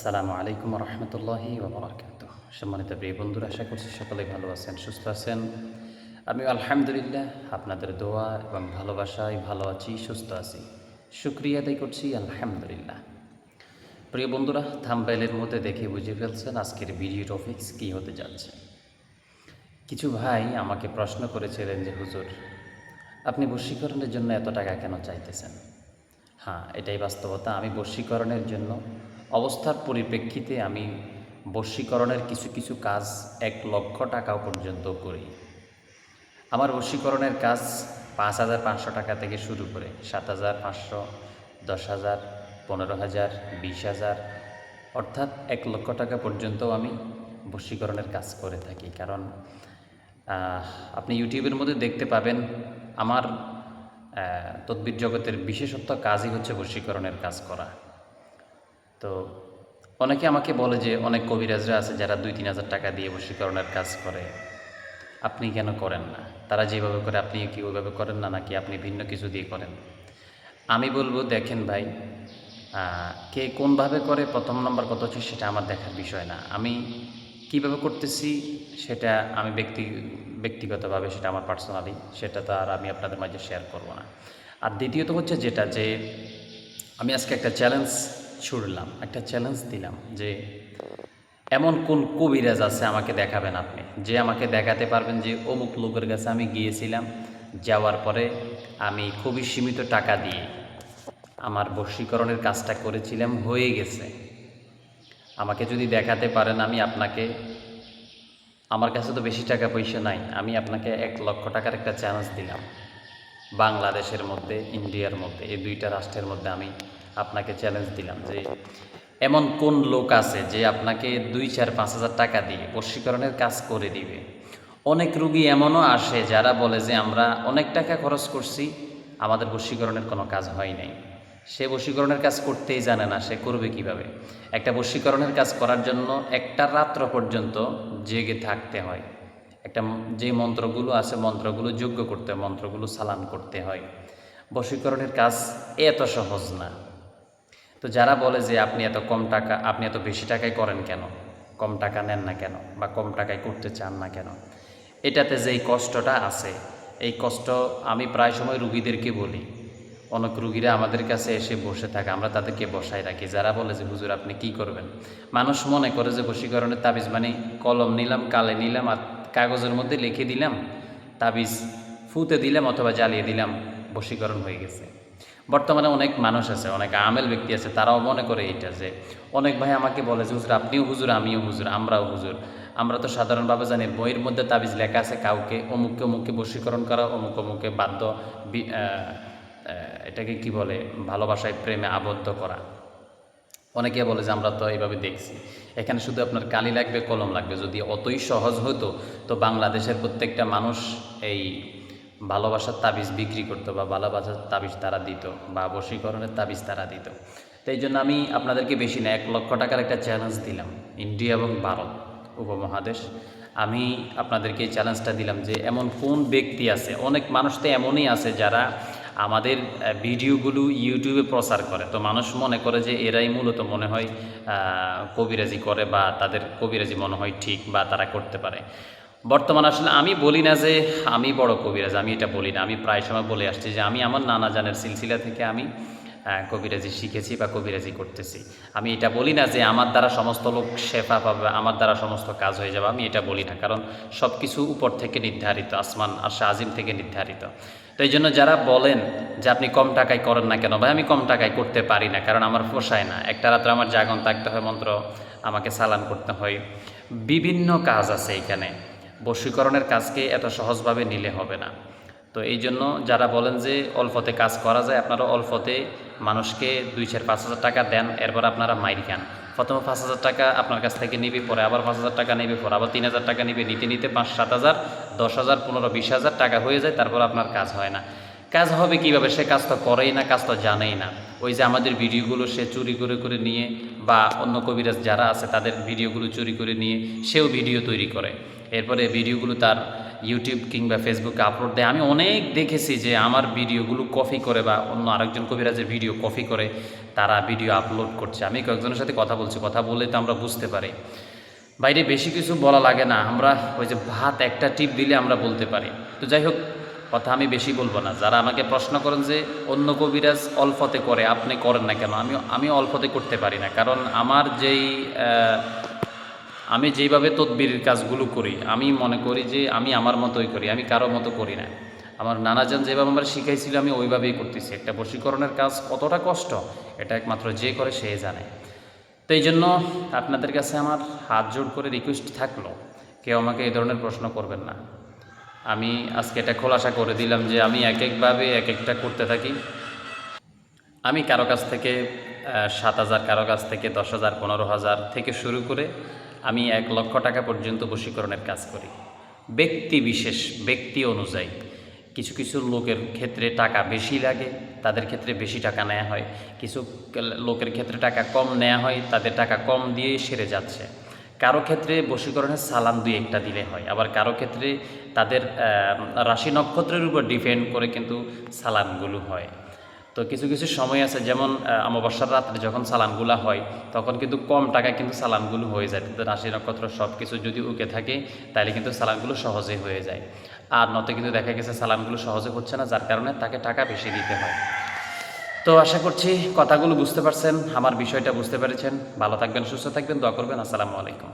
আসসালামু আলাইকুম রহমতুল্লাহি ওবরাকাত সম্মানিত প্রিয় বন্ধুরা, আশা করছি সকলে ভালো আছেন, সুস্থ আছেন। আমি আলহামদুলিল্লাহ আপনাদের দোয়া এবং ভালোবাসায় ভালো আছি, সুস্থ আছি। শুক্রিয়া আদায় করছি, আলহামদুলিল্লাহ। প্রিয় বন্ধুরা থাম্বাইলের মধ্যে দেখে বুঝে ফেলছেন আজকের ভিডিও টপিক্স কী হতে যাচ্ছে। কিছু ভাই আমাকে প্রশ্ন করেছিলেন যে, হুজুর, আপনি বশীকরণের জন্য এত টাকা কেন চাইতেছেন? হ্যাঁ এটাই বাস্তবতা। আমি বশীকরণের জন্য অবস্থার পরিপ্রেক্ষিতে আমি বশীকরণের কিছু কিছু কাজ এক লক্ষ টাকা পর্যন্ত করি। আমার বশীকরণের কাজ পাঁচ হাজার পাঁচশো টাকা থেকে শুরু করে সাত হাজার পাঁচশো, দশ হাজার, পনেরো হাজার, বিশ হাজার, অর্থাৎ এক লক্ষ টাকা পর্যন্ত আমি বশীকরণের কাজ করে থাকি। কারণ আপনি ইউটিউবের মধ্যে দেখতে পাবেন আমার তদ্বির জগতের বিশেষত্ব কাজই হচ্ছে বশীকরণের কাজ করা। তো অনেকে আমাকে বলে যে অনেক কবিরাজরা আছে যারা দুই, তিন হাজার টাকা দিয়ে বশীকরণের কাজ করে। আপনি কেন করেন না? তারা যেভাবে করে আপনি কি ওইভাবে করেন না নাকি আপনি ভিন্ন কিছু দিয়ে করেন? আমি বলব, দেখেন ভাই কে কোনভাবে করে, প্রথম নম্বর কত হচ্ছে সেটা আমার দেখার বিষয় না। আমি কীভাবে করতেছি সেটা আমি ব্যক্তি, ব্যক্তিগতভাবে সেটা আমার পার্সোনালি সেটা তো আর আমি আপনাদের মাঝে শেয়ার করব না। আর দ্বিতীয়ত হচ্ছে যেটা যে আমি আজকে একটা চ্যালেঞ্জ ছুড়লাম, একটা চ্যালেঞ্জ দিলাম যে এমন কোন কবিরাজ আছে আমাকে দেখাবেন আপনি? যে আমাকে দেখাতে পারবেন যে অমুক লোকের কাছে আমি গিয়েছিলাম, যাওয়ার পরে আমি খুবই সীমিত টাকা দিয়ে আমার বশীকরণের কাজটা করেছিলাম, হয়ে গেছে। আমাকে যদি দেখাতে পারেন, আমি আপনাকে, আমার কাছে তো বেশি টাকা পয়সা নাই, আমি আপনাকে এক লক্ষ টাকার একটা চ্যালেঞ্জ দিলাম। বাংলাদেশের মধ্যে, ইন্ডিয়ার মধ্যে, এই দুইটা রাষ্ট্রের মধ্যে আমি আপনাকে চ্যালেঞ্জ দিলাম যে এমন কোন লোক আছে যে আপনাকে দুই, চার, পাঁচ হাজার টাকা দিয়ে বশীকরণের কাজ করে দিবে? অনেক রুগী এমনও আসে যারা বলে যে, আমরা অনেক টাকা খরচ করছি, আমাদের বশীকরণের কোনো কাজ হয় নাই। সে বশীকরণের কাজ করতেই জানে না, সে করবে কীভাবে? একটা বশীকরণের কাজ করার জন্য একটা রাত্র পর্যন্ত জেগে থাকতে হয়। একটা যে মন্ত্রগুলো আছে, মন্ত্রগুলো যোগ্য করতে মন্ত্রগুলো সালান করতে হয়। বশীকরণের কাজ এত সহজ না। তো যারা বলে যে আপনি এত কম টাকা, আপনি এত বেশি টাকায় করেন কেন? কম টাকা নেন না কেন? বা কম টাকায় করতে চান না কেন? এটাতে যেই কষ্টটা আছে, এই কষ্ট আমি প্রায় সময় রুগীদেরকে বলি। অনেক রুগীরা আমাদের কাছে এসে বসে থাকে, আমরা তাদেরকে বসায় রাখি। যারা বলে যে, হুজুর, আপনি কি করবেন? মানুষ মনে করে যে, বশীকরণের তাবিজ মানে কলম নিলাম, কালে নিলাম আর কাগজের মধ্যে লিখে দিলাম, তাবিজ ফুতে দিলাম অথবা জ্বালিয়ে দিলাম, বশীকরণ হয়ে গেছে। বর্তমানে অনেক মানুষ আছে, অনেক আমেল ব্যক্তি আছে, তারাও মনে করে এইটা যে অনেক ভাই আমাকে বলে যে, হুজুর, আপনিও হুজুর, আমিও হুজুর, আমরাও হুজুর। আমরা তো সাধারণভাবে জানি, বইয়ের মধ্যে তাবিজ লেখা আছে কাউকে, অমুককে অমুককে বশীকরণ করা, অমুক অমুকে বাধ্য এটাকে কি বলে, ভালোবাসায় প্রেমে আবদ্ধ করা। অনেকে বলে যে, আমরা তো এইভাবে দেখছি। এখানে শুধু আপনার কালি লাগবে, কলম লাগবে। যদি অতই সহজ হতো, তো বাংলাদেশের প্রত্যেকটা মানুষ এই ভালোবাসার তাবিজ বিক্রি করতো বা ভালোবাসার তাবিজ তারা দিত বা বশীকরণের তাবিজ তারা দিত। তো এই জন্য আমি আপনাদেরকে বেশি না, এক লক্ষ টাকার একটা চ্যালেঞ্জ দিলাম, ইন্ডিয়া এবং ভারত উপমহাদেশ। আমি আপনাদেরকে এই চ্যালেঞ্জটা দিলাম যে এমন কোন ব্যক্তি আছে, অনেক মানুষ তো এমনই আছে যারা আমাদের ভিডিওগুলো ইউটিউবে প্রচার করে। তো মানুষ মনে করে যে এরাই মূলত মনে হয় কবিরাজি করে বা তাদের কবিরাজি মনে হয় ঠিক বা তারা করতে পারে। বর্তমান আসলে আমি বলি না যে আমি বড় কবিরাজ, আমি এটা বলি না। আমি প্রায় সময় বলে আসছি যে আমি আমার নানা জানের সিলসিলা থেকে আমি কবিরাজি শিখেছি বা কবিরাজি করতেছি। আমি এটা বলি না যে আমার দ্বারা সমস্ত লোক শেফা পাবে, আমার দ্বারা সমস্ত কাজ হয়ে যাবে, আমি এটা বলি না। কারণ সব কিছু উপর থেকে নির্ধারিত, আসমান আর শাহিম থেকে নির্ধারিত। তো এই জন্য যারা বলেন যে আপনি কম টাকায় করেন না কেন, ভাই আমি কম টাকায় করতে পারি না, কারণ আমার পোষায় না। একটা রাত্রে আমার জাগন থাকতে হয় মন্ত্র, আমাকে সালান করতে হয়। বিভিন্ন কাজ আছে এখানে। বশীকরণের কাজকে এত সহজভাবে নিলে হবে না। তো এই জন্য যারা বলেন যে অল্পতে কাজ করা যায়, আপনারা অল্পতে মানুষকে দুই চার পাঁচ হাজার টাকা দেন, এরপর আপনারা মাইর খান। প্রথমে পাঁচ হাজার টাকা আপনার কাছ থেকে নিবে, পরে আবার পাঁচ হাজার টাকা নেবে, পরে আবার তিন হাজার টাকা নিবে, নিতে নিতে পাঁচ সাত হাজার, দশ হাজার, পনেরো, বিশ হাজার টাকা হয়ে যায়, তারপর আপনার কাজ হয় না। কাজ হবে কীভাবে? সে কাজ তো করেই না, কাজ তো জানেই না। ওই যে আমাদের ভিডিওগুলো সে চুরি করে করে নিয়ে, বা অন্য কবিরাজ যারা আছে, তাদের ভিডিওগুলো চুরি করে নিয়ে, সেও ভিডিও তৈরি করে। এরপরে ভিডিওগুলো তার ইউটিউব কিংবা ফেসবুকে আপলোড দেয়। আমি অনেক দেখেছি যে আমার ভিডিওগুলো কপি করে বা অন্য আরেকজন কবিরাজের ভিডিও কপি করে তারা ভিডিও আপলোড করছে। আমি কয়েকজনের সাথে কথা বলছি, কথা বললে তো আমরা বুঝতে পারি। বাইরে বেশি কিছু বলা লাগে না, আমরা ওই যে ভাত একটা টিপ দিলে আমরা বলতে পারি। তো যাই হোক, কথা আমি বেশি বলব না। যারা আমাকে প্রশ্ন করেন যে অন্য কবিরাজ অল্পতে করে, আপনি করেন না কেন? আমি আমি অল্পতে করতে পারি না। কারণ আমার যেই আমি যেইভাবে তদবির কাজগুলো করি, আমি মনে করি যে আমি আমার মতোই করি, আমি কারও মতো করি না। আমার নানাজন যেভাবে আমার শিখাইছিল, আমি ওইভাবেই করতেছি। একটা বশীকরণের কাজ কতটা কষ্ট, এটা একমাত্র যে করে সে জানে। তো এই জন্য আপনাদের কাছে আমার হাত জোড় করে রিকোয়েস্ট থাকল, কেউ আমাকে এই ধরনের প্রশ্ন করবেন না। আমি আজকে এটা খোলাসা করে দিলাম যে আমি এক একভাবে এক একটা করতে থাকি। আমি কারও কাছ থেকে সাত হাজার, কারও কাছ থেকে দশ হাজার, পনেরো হাজার থেকে শুরু করে আমি এক লক্ষ টাকা পর্যন্ত বশীকরণের কাজ করি। ব্যক্তি বিশেষ, ব্যক্তি অনুযায়ী। কিছু কিছু লোকের ক্ষেত্রে টাকা বেশি লাগে, তাদের ক্ষেত্রে বেশি টাকা নেওয়া হয়। কিছু লোকের ক্ষেত্রে টাকা কম নেওয়া হয়, তাদের টাকা কম দিয়ে সেরে যাচ্ছে। কারও ক্ষেত্রে বশীকরণের সালান দুই একটা দিলে হয়, আবার কারও ক্ষেত্রে তাদের রাশি নক্ষত্রের উপর ডিপেন্ড করে কিন্তু সালানগুলো হয়। তো কিছু কিছু সময় আছে, যেমন অমাবস্যার রাত্রে যখন সালানগুলো হয়, তখন কিন্তু কম টাকায় কিন্তু সালানগুলো হয়ে যায়। কিন্তু রাশি নক্ষত্র সব কিছু যদি উকে থাকে তাহলে কিন্তু সালানগুলো সহজে হয়ে যায়। আর নতে কিন্তু দেখা গেছে সালানগুলো সহজে হচ্ছে না, যার কারণে তাকে টাকা বেশি দিতে হয়। তো আশা করছি কথাগুলো বুঝতে পারছেন, আমার বিষয়টা বুঝতে পেরেছেন। ভালো থাকবেন, সুস্থ থাকবেন, দোয়া করবেন। আসসালামু আলাইকুম।